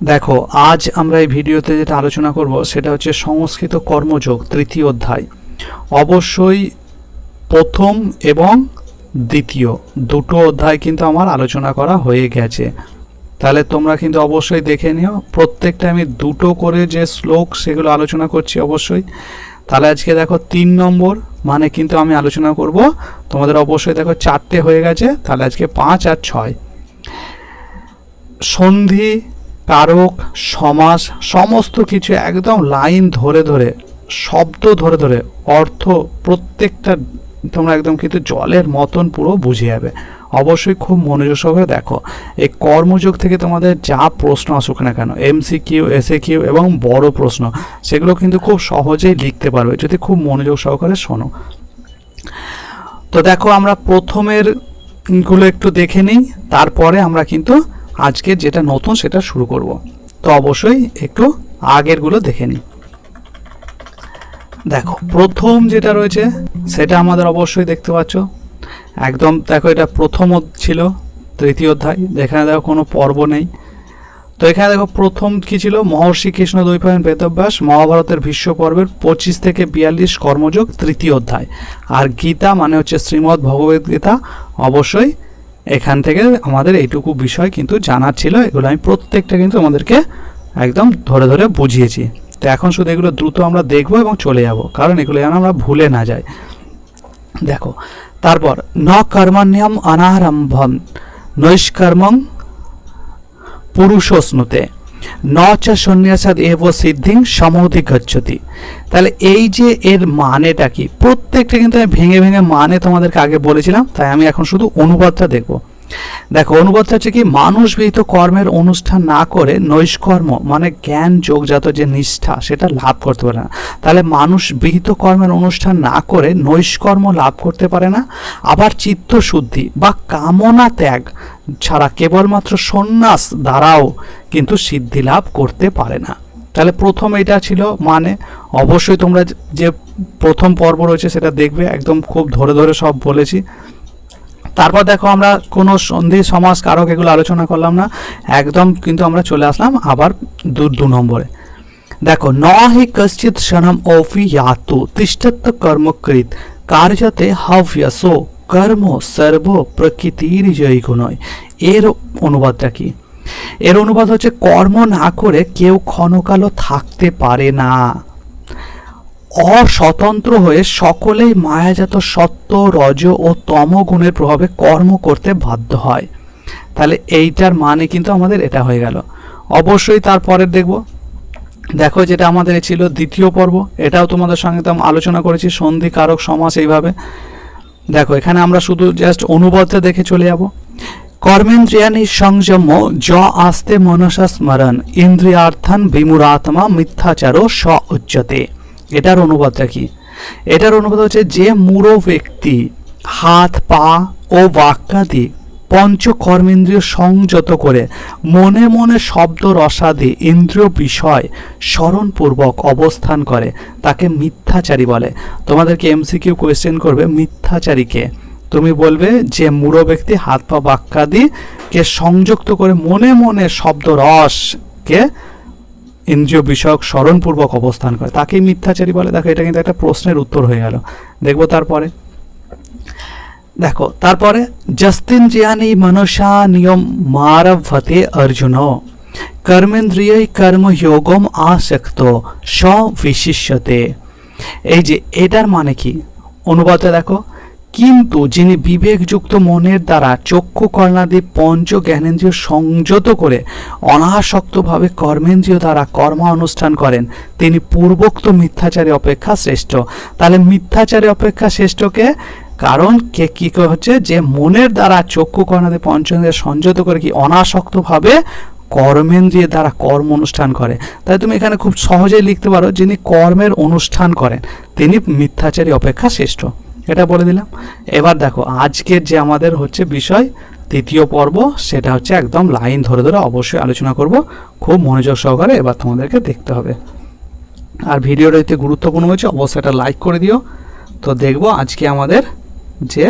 দেখো, আজ আমরা এই ভিডিওতে যেটা আলোচনা করব সেটা হচ্ছে সংস্কৃত কর্মযোগ, তৃতীয় অধ্যায়। অবশ্যই প্রথম এবং দ্বিতীয় দুটো অধ্যায় কিন্তু আমার আলোচনা করা হয়ে গেছে। তাহলে তোমরা কিন্তু অবশ্যই দেখে নিও। প্রত্যেকটা আমি দুটো করে যে শ্লোক সেগুলো আলোচনা করছি অবশ্যই। তাহলে আজকে দেখো তিন নম্বর মানে কিন্তু আমি আলোচনা করব। তোমাদের অবশ্যই দেখো চারটে হয়ে গেছে। তাহলে আজকে পাঁচ আর ছয়। সন্ধি কারক সমাস, সমস্ত কিছু একদম লাইন ধরে ধরে, শব্দ ধরে ধরে, অর্থ প্রত্যেকটা তোমরা একদম কিন্তু জলের মতন পুরো বুঝে যাবে। অবশ্যই খুব মনোযোগ সহকারে দেখো। এই কর্মযোগ থেকে তোমাদের যা প্রশ্ন আসুক না কেন এমসি কিউ এসএ কিউ এবং বড় প্রশ্ন, সেগুলো কিন্তু খুব সহজেই লিখতে পারবে, যদি খুব মনোযোগ সহকারে শোনো। তো দেখো, আমরা প্রথমেরগুলো একটু দেখে নিই, তারপরে আমরা কিন্তু আজকে যেটা নতুন সেটা শুরু করব। তো অবশ্যই একটু আগেরগুলো দেখে নিই। দেখো, প্রথম যেটা রয়েছে, সেটা আমাদের অবশ্যই দেখতে পাচ্ছ। একদম দেখো, এটা প্রথম ছিল, তৃতীয় অধ্যায়। এখানে দেখো, কোনো পর্ব নেই। তো এখানে দেখো, প্রথম কি ছিল? মহর্ষি কৃষ্ণ দ্বৈপায়ন বেদব্যাস মহাভারতের ভীষ্ম পর্বের পঁচিশ থেকে বিয়াল্লিশ কর্মযোগ, তৃতীয় অধ্যায়। আর গীতা মানে হচ্ছে শ্রীমদ্ ভগবদ গীতা। অবশ্যই এখান থেকে আমাদের এইটুকু বিষয় কিন্তু জানার ছিল। এগুলো আমি প্রত্যেকটা কিন্তু আমাদেরকে একদম ধরে ধরে বুঝিয়েছি। তো এখন শুধু এগুলো দ্রুত আমরা দেখব এবং চলে যাব। কারণ এগুলো যেন আমরা ভুলে না যাই। দেখো, তারপর, ন কর্মণ্যম অনারম্ভম পুরুষ পুরুষস্নুতে। ন চ এব সিদ্ধিং সমধি গচ্ছতি। তাহলে এই যে এর মানেটা কি? প্রত্যেকটা কিন্তু আমি ভেঙে ভেঙে মানে তোমাদেরকে আগে বলেছিলাম, তাই আমি এখন শুধু অনুবাদটা দেখব। দেখো, অনুবাদটা হচ্ছে কি, মানুষ বিহিত কর্মের অনুষ্ঠান না করে নৈষ্কর্ম মানে জ্ঞান যোগজাত যে নিষ্ঠা, সেটা লাভ করতে পারে না। তাহলে মানুষ বিহিত কর্মের অনুষ্ঠান না করে নৈষ্কর্ম লাভ করতে পারে না, আবার চিত্ত শুদ্ধি বা কামনা ত্যাগ ছাড়া কেবলমাত্র সন্ন্যাস দ্বারাও কিন্তু সিদ্ধি লাভ করতে পারে না। তাহলে প্রথম এটা ছিল মানে অবশ্যই তোমরা যে প্রথম পর্ব রয়েছে সেটা দেখবে, একদম খুব ধরে ধরে সব বলেছি। তারপর দেখো আমরা কোনো সন্ধি, সমাজ, কারক এগুলো আলোচনা করলাম না। একদম কিন্তু আমরা চলে আসলাম আবার দু দু নম্বরে। দেখো ন হি কশ্চিত ক্ষণম অফি ইয়াতু তিষ্ঠত্ব কর্মকৃত, কার্যতে হাভ্যসো। কর্ম সর্ব প্রকৃতির জয় গুণয় এর অনুবাদটা কি? এর অনুবাদ হচ্ছে, কর্ম না করে কেউ ক্ষণকালও থাকতে পারে না। অস্বতন্ত্র হয়ে সকলেই মায়াজাত সত্য, রজ ও তম গুণের প্রভাবে কর্ম করতে বাধ্য হয়। তাহলে এইটার মানে কিন্তু আমাদের এটা হয়ে গেল। অবশ্যই তারপরের দেখব। দেখো যেটা আমাদের ছিল দ্বিতীয় পর্ব, এটাও তোমাদের সঙ্গে তো আলোচনা করেছি সন্ধি কারক সমাস এইভাবে। দেখো, এখানে আমরা শুধু জাস্ট অনুবাদটা দেখে চলে যাব। কর্মেন্দ্রিয়ানি সংযম জ আস্তে মনসা স্মরণ, ইন্দ্রিয়ার্থান বিমুরাত্মা মিথ্যাচারও স উচ্চতে এটার অনুবাদটা কি? এটার অনুবাদ হচ্ছে যে মূঢ় ব্যক্তি হাত, পা ও বাক্যাদি পঞ্চ কর্মেন্দ্রিয় সংযত করে মনে মনে শব্দ রসাদি ইন্দ্রিয় বিষয় স্মরণপূর্বক অবস্থান করে, তাকে মিথ্যাচারী বলে। তোমাদেরকে এমসিকিউ কোয়েশ্চেন করবে মিথ্যাচারীকে তুমি বলবে যে মূঢ় ব্যক্তি হাত পা বাক্যাদি কে সংযুক্ত করে মনে মনে শব্দ রসকে ইন্দ্রিয় বিষয়ক স্মরণপূর্বক অবস্থান করে, তাকেই মিথ্যাচারী বলে। দেখো, এটা কিন্তু একটা প্রশ্নের উত্তর হয়ে গেল। দেখব তারপরে। দেখো, তারপরে জস্তিন্দ্রিয়ানি মনসা নিয়ম মারভতে অর্জুন, কর্মেন্দ্রিয় কর্মযোগম আসক্ত স বিশিষ্যতে এই যে, এটার মানে কি? অনুবাদে দেখো, কিন্তু যিনি বিবেকযুক্ত মনের দ্বারা চক্ষু কর্ণাদি পঞ্চ জ্ঞানেন্দ্রিয় সংযত করে অনাসক্তভাবে কর্মেন্দ্রিয় দ্বারা কর্ম অনুষ্ঠান করেন, তিনি পূর্বোক্ত মিথ্যাচারী অপেক্ষা শ্রেষ্ঠ। তাহলে মিথ্যাচারী অপেক্ষা শ্রেষ্ঠকে কারণ কে কি হচ্ছে যে মনের দ্বারা চক্ষু কর্ণাদি পঞ্চেন্দ্রিয় সংযত করে কি অনাসক্তভাবে কর্মেন্দ্রিয় দ্বারা কর্ম অনুষ্ঠান করে। তাই তুমি এখানে খুব সহজেই লিখতে পারো যিনি কর্মের অনুষ্ঠান করেন, তিনি মিথ্যাচারী অপেক্ষা শ্রেষ্ঠ। এটা বলে দিলাম। এবার দেখো, আজকের যে আমাদের হচ্ছে বিষয়, তৃতীয় পর্ব, সেটা হচ্ছে একদম লাইন ধরে ধরে অবশ্যই আলোচনা করব। খুব মনোযোগ সহকারে এবার তোমাদেরকে দেখতে হবে। আর ভিডিওটা এতে গুরুত্বপূর্ণ হয়েছে, অবশ্যই এটা লাইক করে দিও। তো দেখব আজকে আমাদের যে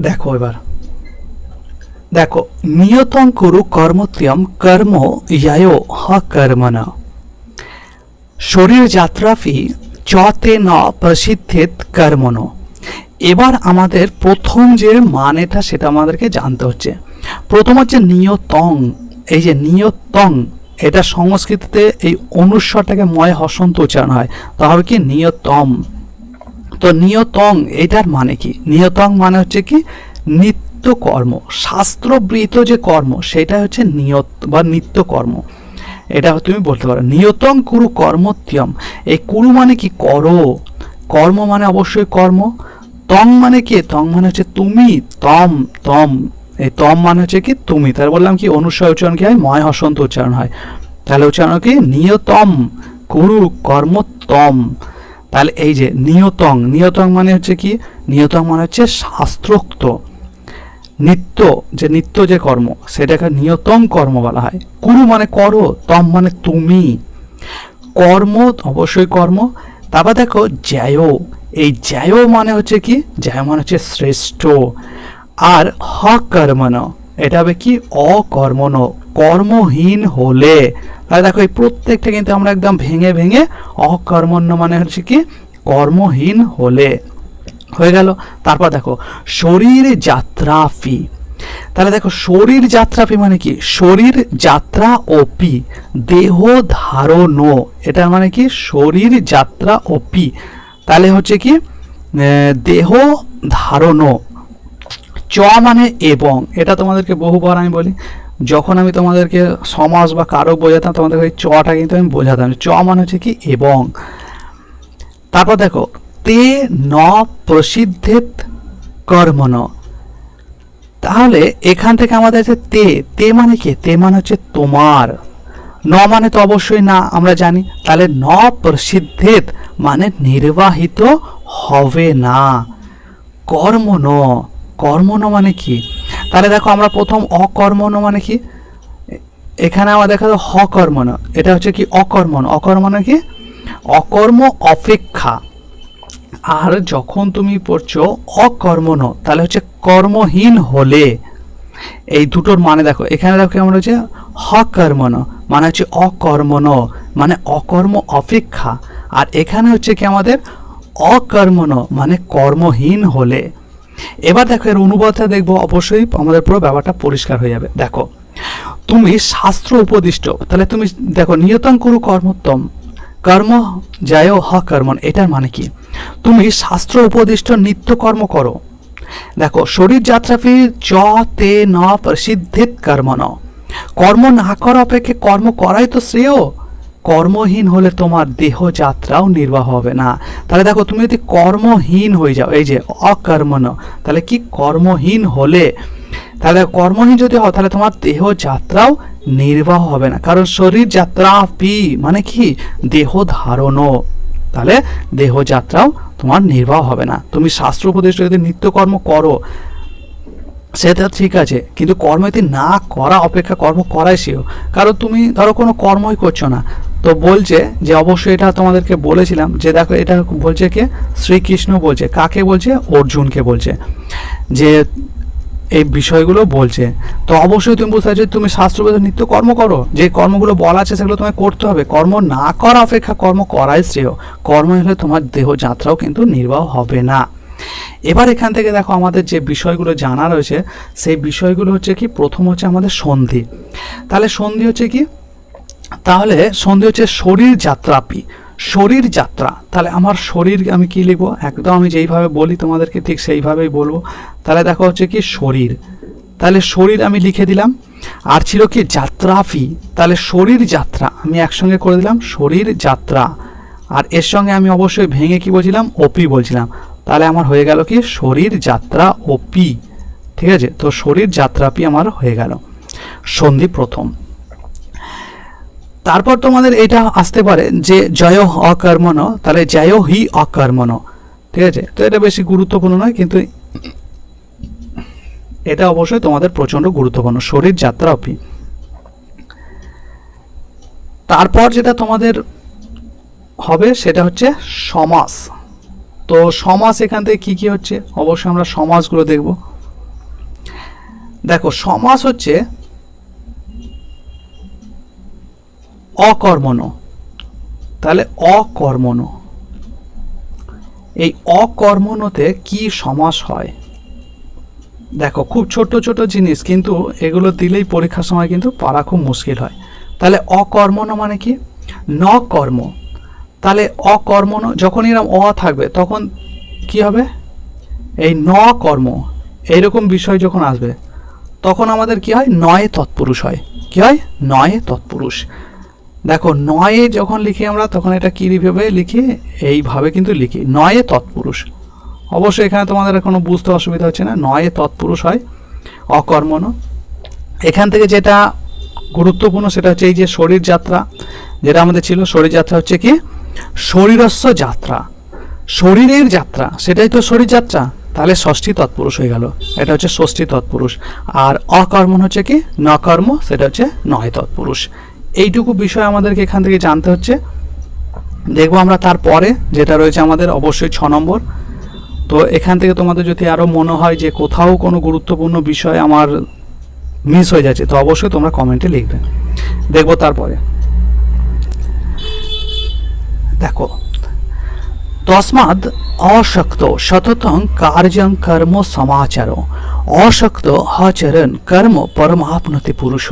দেখো এবার। দেখো, নিয়তং কুরু কর্মত্রিয়ম কর্ম ইয় হ কর্ম না শরীর যাত্রাফি চতে ন প্রসিদ্ধিত কর্মনো এবার আমাদের প্রথম যে মানেটা সেটা আমাদেরকে জানতে হচ্ছে। প্রথম হচ্ছে নিয়তং। এই যে নিয়তং, এটা সংস্কৃতিতে এই অনুস্বরটাকে ময় হসন্ত উচ্চারণ হয়। তা হবে কি নিয়তম। তো নিয়তং, এটার মানে কি? নিয়তং মানে হচ্ছে কি নিত্য কর্ম শাস্ত্রবৃত যে কর্ম, সেটা হচ্ছে নিয়ত বা নিত্য কর্ম এটা তুমি বলতে পারো। নিয়তং কুরু কর্মত্যম। এই কুরু মানে কি? করো। কর্ম মানে অবশ্যই কর্ম। তং মানে কি? তং মানে হচ্ছে তুমি, তম তম। এই তম মানে হচ্ছে কি? তুমি। তার বললাম কি অনুস্বর উচ্চারণ কি হয়? ময় হসন্ত উচ্চারণ হয়। তাহলে উচ্চারণ কি? নিয়তম, কুরু কর্মতম তাহলে এই যে নিয়তং নিয়তং মানে হচ্ছে কি? নিয়তং মানে হচ্ছে শাস্ত্রোক্ত। নিত্য, যে নিত্য যে কর্ম, সেটাকে নিয়তম কর্ম বলা হয়। কুরু মানে করো, তম মানে তুমি। কর্ম, অবশ্যই কর্ম। তারপর দেখো, জ্যায়। এই জ্যায় মানে হচ্ছে কি? জ্যায় মানে হচ্ছে শ্রেষ্ঠ। আর হ এটা হবে কি? অকর্মণ কর্মহীন হলে। তাহলে দেখো, এই প্রত্যেকটা কিন্তু আমরা একদম ভেঙে ভেঙে অকর্মণ্য মানে হচ্ছে কি? কর্মহীন হলে। হয়ে গেল। তারপর দেখো, শরীর যাত্রা যাত্রাফি তাহলে দেখো, শরীর যাত্রা যাত্রাফি মানে কি? শরীর যাত্রা ওপি, দেহ ধারণ। এটা মানে কি? শরীর যাত্রা ওপি। তাহলে হচ্ছে কি? দেহ ধারণ। চ মানে এবং। এটা তোমাদেরকে বহুবার আমি বলি। যখন আমি তোমাদেরকে সমাজ বা কারক বোঝাতাম, তোমাদের ওই চটা কিন্তু আমি বোঝাতাম চ মানে হচ্ছে কি? এবং। তারপর দেখো, তে ন প্রসিদ্ধেত কর্মণ। তাহলে এখান থেকে আমাদের আছে তে। তে মানে কি? তে মানে হচ্ছে তোমার। ন মানে তো অবশ্যই না, আমরা জানি। তাহলে ন প্রসিদ্ধেত মানে নির্বাহিত হবে না। কর্ম ন। কর্ম ন মানে কি? তাহলে দেখো আমরা প্রথম অকর্মণ মানে কি? এখানে আমার দেখা যাবে হকর্মণ এটা হচ্ছে কি অকর্মণ অকর্মণ কি? অকর্ম অপেক্ষা। আর যখন তুমি পড়ছো অকর্মণ তাহলে হচ্ছে কর্মহীন হলে। এই দুটোর মানে দেখো, এখানে দেখো কেমন হচ্ছে হকর্মণ মানে হচ্ছে অকর্মণ মানে অকর্ম অপেক্ষা। আর এখানে হচ্ছে কি আমাদের? অকর্মণ মানে কর্মহীন হলে। এবার দেখো এর অনুবাদটা দেখব, অবশ্যই আমাদের পুরো ব্যাপারটা পরিষ্কার হয়ে যাবে। দেখো, তুমি শাস্ত্র উপদিষ্ট, তাহলে তুমি দেখো, নিয়তং কুরু কর্মোত্তম। কর্ম, যায় হ কর্মণ এটার মানে কি? তুমি শাস্ত্র উপদিষ্ট নিত্য কর্ম করো। দেখো, শরীর যাত্রাফি চ, তে, ন প্রসিদ্ধিত কর্ম ন। কর্ম না করা অপেক্ষা কর্ম করাই তো শ্রেয়। কর্মহীন হলে তোমার দেহ যাত্রাও নির্বাহ হবে না। তাহলে দেখো, তুমি যদি কর্মহীন হয়ে যাও, এই যে অকর্মণ তাহলে কি কর্মহীন হলে? তাহলে কর্মহীন যদি হও, তাহলে তোমার দেহ যাত্রাও নির্বাহ হবে না। কারণ শরীর যাত্রা পি মানে কি? দেহ ধারণও। তাহলে দেহ যাত্রাও তোমার নির্বাহ হবে না। তুমি শাস্ত্র উপদেশ যদি নিত্যকর্ম করো সেটা ঠিক আছে, কিন্তু কর্ম যদি না করা, অপেক্ষা কর্ম করাই সেও কারণ তুমি ধরো কোনো কর্মই করছ না। তো বলছে যে অবশ্যই এটা তোমাদেরকে বলেছিলাম যে দেখো এটা বলছে কে? শ্রীকৃষ্ণ বলছে। কাকে বলছে? অর্জুনকে বলছে। যে এই বিষয়গুলো বলছে। তো অবশ্যই তুমি বুঝতে পারছ তুমি শাস্ত্রবোধ নিত্য কর্ম করো। যে কর্মগুলো বলা আছে সেগুলো তোমায় করতে হবে। কর্ম না করা অপেক্ষা কর্ম করাই শ্রেয়। কর্ম হলে তোমার দেহ যাত্রাও কিন্তু নির্বাহ হবে না। এবার এখান থেকে দেখো আমাদের যে বিষয়গুলো জানা রয়েছে, সেই বিষয়গুলো হচ্ছে কি, প্রথম হচ্ছে আমাদের সন্ধি। তাহলে সন্ধি হচ্ছে কি? তাহলে সন্ধি হচ্ছে শরীর যাত্রাপি শরীর যাত্রা। তাহলে আমার শরীর আমি কি লিখব? একদম আমি যেইভাবে বলি তোমাদেরকে ঠিক সেইভাবেই বলব। তাহলে দেখো হচ্ছে কি শরীর। তাহলে শরীর আমি লিখে দিলাম। আর ছিল কি যাত্রাফি তাহলে শরীর যাত্রা আমি একসঙ্গে করে দিলাম, শরীর যাত্রা। আর এর সঙ্গে আমি অবশ্যই ভেঙে কি বলছিলাম? ওপি বলছিলাম। তাহলে আমার হয়ে গেল কি? শরীর যাত্রা ওপি। ঠিক আছে? তো শরীর যাত্রাপি আমার হয়ে গেল। সন্ধি প্রথম। তারপর তোমাদের এটা আসতে পারে যে জয় অকর্মণ তাহলে জয় হি অকর্মণ ঠিক আছে? তো এটা বেশি গুরুত্বপূর্ণ নয়, কিন্তু এটা অবশ্যই তোমাদের প্রচণ্ড গুরুত্বপূর্ণ। শরীর যাত্রা অপি। তারপর যেটা তোমাদের হবে, সেটা হচ্ছে সমাস। তো সমাস এখান থেকে কি কি হচ্ছে? অবশ্যই আমরা সমাসগুলো দেখব। দেখো, সমাস হচ্ছে অকর্মণ তাহলে অকর্মণ এই অকর্মণতে কি সমাস হয়? দেখো, খুব ছোট ছোট জিনিস, কিন্তু এগুলো দিলেই পরীক্ষার সময় কিন্তু পারা খুব মুশকিল হয়। তাহলে অকর্মণ মানে কি? ন কর্ম তাহলে অকর্মণ যখন এরকম অ থাকবে, তখন কি হবে? এই ন কর্ম এইরকম বিষয় যখন আসবে, তখন আমাদের কি হয়? নয়ে তৎপুরুষ হয়। কি হয়? নয়ে তৎপুরুষ। দেখো, নয়ে যখন লিখি আমরা, তখন এটা কী কীভাবে লিখি? এইভাবে কিন্তু লিখি। নয়ে তৎপুরুষ। অবশ্যই এখানে তোমাদের কোনো বুঝতে অসুবিধা হচ্ছে না। নয়ে তৎপুরুষ হয় অকর্মণ এখান থেকে যেটা গুরুত্বপূর্ণ, সেটা হচ্ছে এই যে শরীর যাত্রা, যেটা আমাদের ছিল, শরীর যাত্রা হচ্ছে কি? শরীরস্ব যাত্রা। শরীরের যাত্রা, সেটাই তো শরীর যাত্রা। তাহলে ষষ্ঠী তৎপুরুষ হয়ে গেল। এটা হচ্ছে ষষ্ঠী তৎপুরুষ। আর অকর্মণ হচ্ছে কি? নকর্ম, সেটা হচ্ছে নয় তৎপুরুষ। এইটুকু বিষয় আমাদেরকে এখান থেকে জানতে হচ্ছে। দেখব আমরা তারপরে যেটা রয়েছে আমাদের অবশ্যই ছ নম্বর। তো এখান থেকে তোমাদের যদি আরও মনে হয় যে কোথাও কোনো গুরুত্বপূর্ণ বিষয় আমার মিস হয়ে যাচ্ছে, তো অবশ্যই তোমরা কমেন্টে লিখবে। দেখব তারপরে। দেখো তসমাদ অশক্ত সততং কার্যং কর্ম সমাচার। অশক্ত হচরণ কর্ম পরমাপনতি পুরুষ।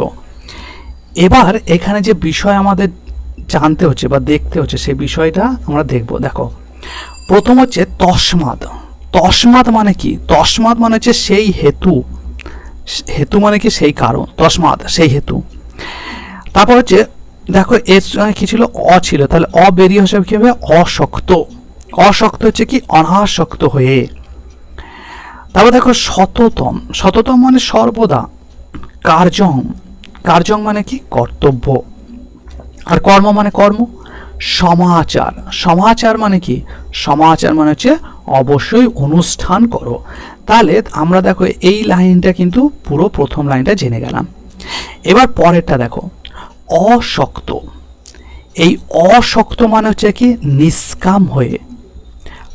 এবার এখানে যে বিষয় আমাদের জানতে হচ্ছে বা দেখতে হচ্ছে, সেই বিষয়টা আমরা দেখব। দেখো, প্রথম হচ্ছে তসমাদ। তসমাদ মানে কি? তসমাদ মানে হচ্ছে সেই হেতু। হেতু মানে কি? সেই কারণ। তসমাদ, সেই হেতু। তারপর হচ্ছে, দেখো, এর সঙ্গে কি ছিল? অ ছিল। তাহলে অ বেরিয়ে হিসাবে কি হবে অশক্ত। অশক্ত হচ্ছে কি? অনাসক্ত হয়ে। তারপর দেখো শততম শততম মানে সর্বদা। কার্যং কার্যং মানে কি? কর্তব্য। আর কর্ম মানে কর্ম? সমাচার। সমাচার মানে কি? সমাচার মানে হচ্ছে অবশ্যই অনুষ্ঠান করো। তাহলে আমরা দেখো এই লাইনটা কিন্তু পুরো প্রথম লাইনটা জেনে গেলাম। এবার পরেরটা দেখো। অশক্ত। এই অশক্ত মানে হচ্ছে কি? নিষ্কাম হয়ে।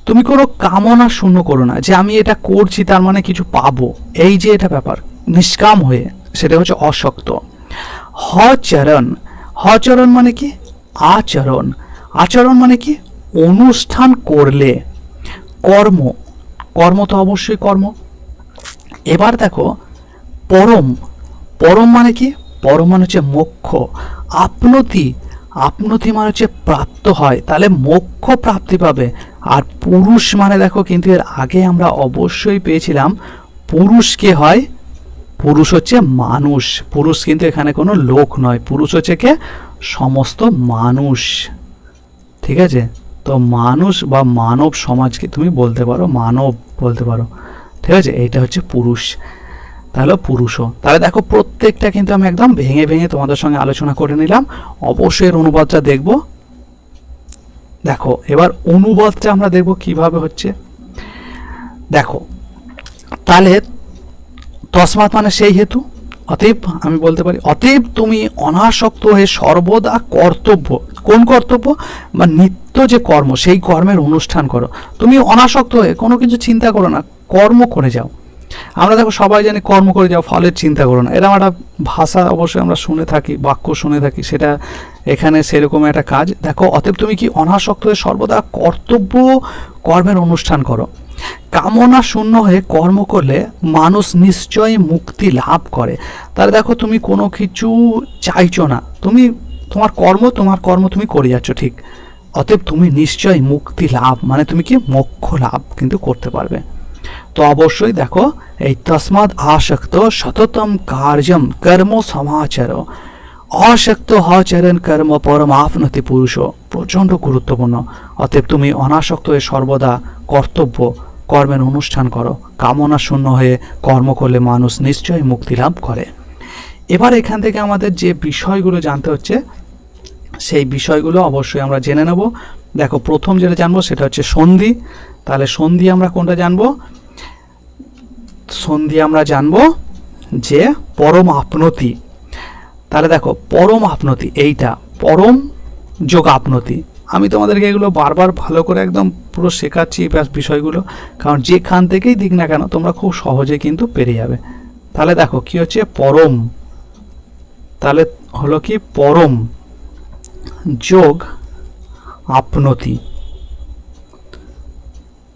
তুমি কোনো কামনা শূন্য করো না যে আমি এটা করছি, তার মানে কিছু পাবো। এই যে এটা ব্যাপার, নিষ্কাম হয়ে, সেটা হচ্ছে অশক্ত। হচরণ। হচরণ মানে কি? আচরণ। আচরণ মানে কি? অনুষ্ঠান করলে। কর্ম। কর্ম তো অবশ্যই কর্ম। এবার দেখো, পরম। পরম মানে কি? পরম মানে হচ্ছে মোক্ষ। আপনতি। আপনতি মানে হচ্ছে প্রাপ্ত হয়। তাহলে মোক্ষ প্রাপ্তি পাবে। আর পুরুষ মানে দেখো, কিন্তু এর আগে আমরা অবশ্যই পেয়েছিলাম পুরুষকে হয় পুরুষ হচ্ছে মানুষ। পুরুষ কিন্তু এখানে কোনো লোক নয়। পুরুষ হচ্ছে কে? সমস্ত মানুষ। ঠিক আছে? তো মানুষ বা মানব সমাজকে তুমি বলতে পারো, মানব বলতে পারো। ঠিক আছে? এইটা হচ্ছে পুরুষ। তাহলে পুরুষও। তাহলে দেখো প্রত্যেকটা কিন্তু আমি একদম ভেঙে ভেঙে তোমাদের সঙ্গে আলোচনা করে নিলাম। অবশ্যই এর অনুবাদটা দেখব। দেখো, এবার অনুবাদটা আমরা দেখব কীভাবে হচ্ছে। দেখো, তাহলে তসমাত মানে সেই হেতু? অতএব আমি বলতে পারি, অতএব তুমি অনাসক্ত হয়ে সর্বদা কর্তব্য। কোন কর্তব্য? বা নিত্য যে কর্ম, সেই কর্মের অনুষ্ঠান করো। তুমি অনাসক্ত হয়ে কোনো কিছু চিন্তা করো না, কর্ম করে যাও। আমরা দেখো সবাই জানি কর্ম করে যাও, ফলের চিন্তা করো না। এরকম একটা ভাষা অবশ্যই আমরা শুনে থাকি, বাক্য শুনে থাকি, সেটা এখানে সেরকম একটা কাজ। দেখো, অতএব তুমি কি অনাসক্ত হয়ে সর্বদা কর্তব্য কর্মের অনুষ্ঠান করো? কামনা শূন্য হয়ে কর্ম করলে মানুষ নিশ্চয়ই মুক্তি লাভ করে। তাহলে দেখো তুমি কোনো কিছু চাইছো না। তুমি, তোমার কর্ম তোমার কর্ম তুমি করে যাচ্ছ ঠিক। অতএব তুমি নিশ্চয়ই মুক্তি লাভ মানে তুমি কি মোক্ষ লাভ কিন্তু করতে পারবে। তো অবশ্যই দেখো, এই তসমাদ আসক্ত সততম কার্যম কর্ম সমাচার। অশক্ত হচরণ কর্ম পরমাপনতি পুরুষ। প্রচণ্ড গুরুত্বপূর্ণ। অতএব তুমি অনাসক্ত সর্বদা কর্তব্য কর্মের অনুষ্ঠান করো। কামনা শূন্য হয়ে কর্ম করলে মানুষ নিশ্চয়ই মুক্তি লাভ করে। এবার এখান থেকে আমাদের যে বিষয়গুলো জানতে হচ্ছে, সেই বিষয়গুলো অবশ্যই আমরা জেনে নেব। দেখো, প্রথম যেটা জানব সেটা হচ্ছে সন্ধি। তাহলে সন্ধি আমরা কোনটা জানব? সন্ধি আমরা জানব যে পরম আপনতি। তাহলে দেখো, পরম আপনতি এইটা। পরম যোগ আপনতি। আমি তোমাদেরকে এগুলো বারবার ভালো করে একদম পুরো শেখাচ্ছি এই বিষয়গুলো। কারণ যেখান থেকেই দিক না কেন তোমরা খুব সহজে কিন্তু পেরে যাবে। তাহলে দেখো, কি হচ্ছে? পরম। তাহলে হলো কি? পরম যোগ আপনতি।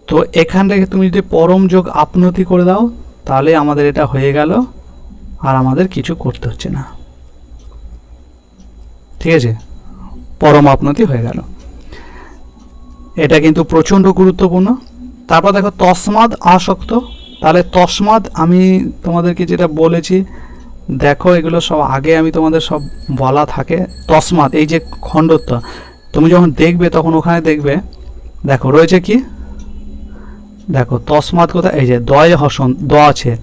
তো এখান থেকে তুমি যদি পরম যোগ আপনতি করে দাও, তাহলে আমাদের এটা হয়ে গেল আর আমাদের কিছু করতে হচ্ছে না। ঠিক আছে? পরম আপনতি হয়ে গেল। এটা কিন্তু প্রচণ্ড গুরুত্বপূর্ণ। তারপর দেখো, তসমাদ আসক্ত। তাহলে তসমাদ আমি তোমাদেরকে যেটা বলেছি, দেখো এগুলো সব আগে আমি তোমাদের সব বলা থাকে। তসমাদ, এই যে খণ্ডত্ব, তুমি যখন দেখবে তখন ওখানে দেখবে, দেখো রয়েছে কি? দেখো, তসমাদ কোথায়? এই যে দয় হসন, দ আছে।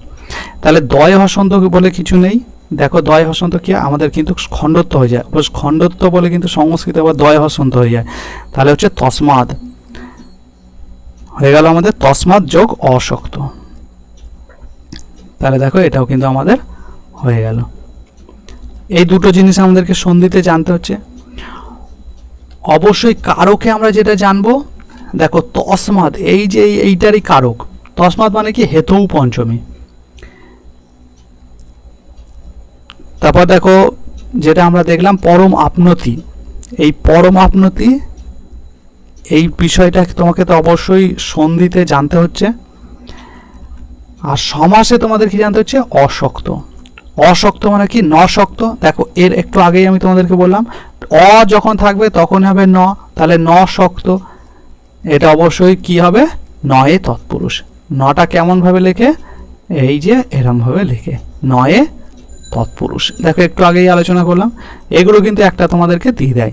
তাহলে দয় হসন্ত বলে কিছু নেই। দেখো দয় হসন্ত কি, আমাদের কিন্তু খণ্ডত্ব হয়ে যায়। খণ্ডত্ব বলে কিন্তু সংস্কৃত আবার দয় হসন্ত হয়ে যায়। তাহলে হচ্ছে তসমাদ। হয়ে গেল আমাদের তসমাদ যোগ অশক্ত তাহলে দেখো এটাও কিন্তু আমাদের হয়ে গেল। এই দুটো জিনিস আমাদেরকে সন্ধিতে জানতে হচ্ছে। অবশ্যই কারকে আমরা যেটা জানব, দেখো তসমাদ, এই যে এই- এইটারই কারক। তসমাদ মানে কি, হেতৌ পঞ্চমী। তারপর দেখো যেটা আমরা দেখলাম পরম আপনতি। এই পরম আপনতি, এই বিষয়টা তোমাকে তো অবশ্যই সন্ধিতে জানতে হচ্ছে। আর সমাসে তোমাদের কি জানতে হচ্ছে? অশক্ত। অশক্ত মানে কি? নশক্ত। দেখো, এর একটু আগেই আমি তোমাদেরকে বললাম, অ যখন থাকবে তখন হবে ন। তাহলে ন শক্ত এটা অবশ্যই কি হবে? নয়ে তৎপুরুষ। নটা কেমনভাবে লেখে? এই যে এরমভাবে লেখে। নয়ে তৎপুরুষ দেখো, একটু আগেই আলোচনা করলাম। এগুলো কিন্তু একটা তোমাদেরকে দিয়ে দেয়।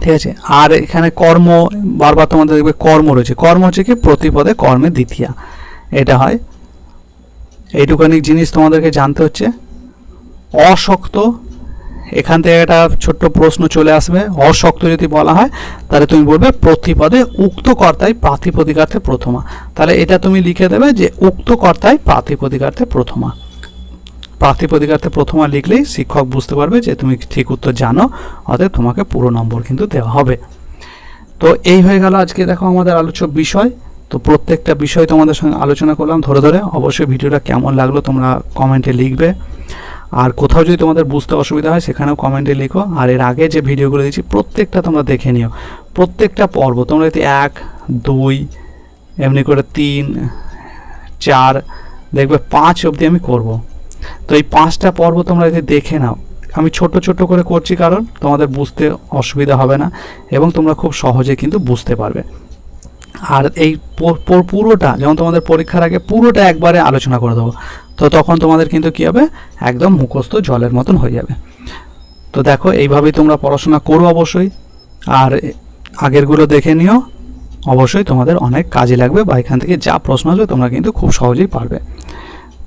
ঠিক আছে? আর এখানে কর্ম, বারবার তোমাদের দেখবে কর্ম রয়েছে। কর্ম হচ্ছে কি? প্রতিপদে কর্মে দ্বিতীয়া। এটা হয়। এইটুখানি জিনিস তোমাদেরকে জানতে হচ্ছে। অশক্ত, এখান থেকে একটা ছোট্ট প্রশ্ন চলে আসবে। অশক্ত যদি বলা হয়, তাহলে তুমি বলবে প্রতিপদে উক্ত কর্তায় প্রাতিপদিকার্থে প্রথমা। তাহলে এটা তুমি লিখে দেবে যে উক্ত কর্তায় প্রাতিপদিকার্থে প্রথমা। প্রাতিপদিকার্থে প্রথমা লিখলেই শিক্ষক বুঝতে পারবে যে তুমি ঠিক উত্তর জানো, অতএব তোমাকে পুরো নম্বর কিন্তু দেওয়া হবে। তো এই হয়ে গেল আজকে দেখো আমাদের আলোচ্য বিষয়। তো প্রত্যেকটা বিষয় তোমাদের সঙ্গে আলোচনা করলাম ধরে ধরে। অবশ্যই ভিডিওটা কেমন লাগল তোমরা কমেন্টে লিখবে। আর কোথাও যদি তোমাদের বুঝতে অসুবিধা হয় সেখানেও কমেন্টে লিখো। আর এর আগে যে ভিডিওগুলো দিচ্ছি প্রত্যেকটা তোমরা দেখে নিও। প্রত্যেকটা পর্ব, তোমরা যদি এক, দুই, এমনি করে তিন, চার, দেখবে পাঁচ অবধি আমি করব। তো এই পাঁচটা পর্ব তোমরা যদি দেখে নাও, আমি ছোট ছোট করে করছি কারণ তোমাদের বুঝতে অসুবিধা হবে না এবং তোমরা খুব সহজে কিন্তু বুঝতে পারবে। আর এই পুরোটা যেমন তোমাদের পরীক্ষার আগে পুরোটা একবারে আলোচনা করে দেবো, তো তখন তোমাদের কিন্তু কী হবে? একদম মুখস্থ জলের মতন হয়ে যাবে। তো দেখো, এইভাবেই তোমরা পড়াশোনা করো অবশ্যই। আর আগেরগুলো দেখে নিও, অবশ্যই তোমাদের অনেক কাজে লাগবে বা এখান থেকে যা প্রশ্ন আসবে তোমরা কিন্তু খুব সহজেই পারবে।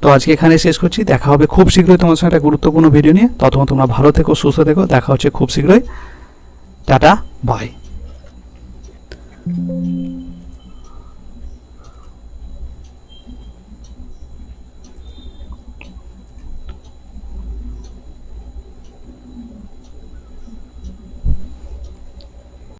তো আজকে এখানে শেষ করছি। দেখা হবে খুব শীঘ্রই তোমার সঙ্গে একটা গুরুত্বপূর্ণ ভিডিও নিয়ে। ততক্ষণ তোমরা ভালো থেকো, সুস্থ থেকো। দেখা হচ্ছে খুব শীঘ্রই। Tata bye